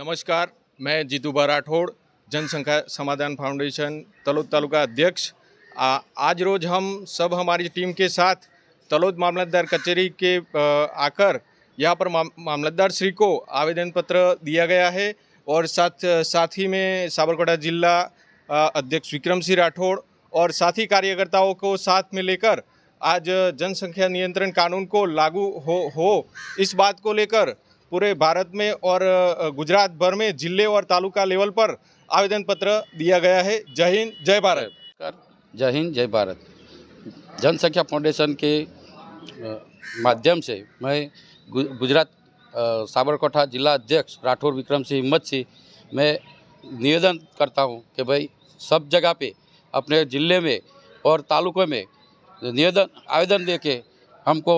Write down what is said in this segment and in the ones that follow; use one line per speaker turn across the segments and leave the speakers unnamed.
नमस्कार, मैं जीतूबा राठौड़, जनसंख्या समाधान फाउंडेशन, तलोद तालुका अध्यक्ष। आज रोज हम सब हमारी टीम के साथ तलोद मामलतदार कचहरी के आकर यहाँ पर मामलतदार श्री को आवेदन पत्र दिया गया है और साथ साथ ही में साबरकांठा जिला अध्यक्ष विक्रम सिंह राठौड़ और साथी कार्यकर्ताओं को साथ में लेकर आज जनसंख्या नियंत्रण कानून को लागू हो हो, इस बात को लेकर पूरे भारत में और गुजरात भर में ज़िले और तालुका लेवल पर आवेदन पत्र दिया गया है। जय हिंद, जय भारत।
जय हिंद, जय भारत। जनसंख्या फाउंडेशन के माध्यम से मैं गुजरात साबरकोठा जिला अध्यक्ष राठौर विक्रम सिंह हिम्मत सिंह मैं निवेदन करता हूँ कि भाई सब जगह पे, अपने ज़िले में और तालुकों में निवेदन, आवेदन दे के हमको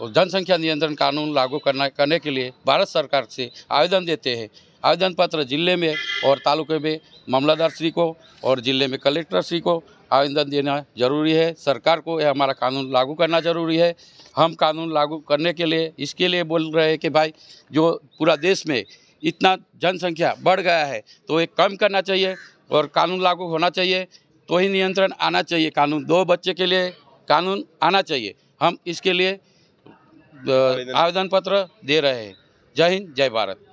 जनसंख्या नियंत्रण कानून लागू करना, करने के लिए भारत सरकार से आवेदन देते हैं। आवेदन पत्र ज़िले में और तालुके में मामलादार श्री को और ज़िले में कलेक्टर श्री को आवेदन देना ज़रूरी है। सरकार को यह हमारा कानून लागू करना ज़रूरी है। हम कानून लागू करने के लिए, इसके लिए बोल रहे हैं कि भाई, जो पूरा देश में इतना जनसंख्या बढ़ गया है तो ये कम करना चाहिए और कानून लागू होना चाहिए तो ही नियंत्रण आना चाहिए कानून। दो बच्चे के लिए कानून आना चाहिए। हम इसके लिए आवेदन पत्र दे रहे हैं। जय हिंद जय भारत।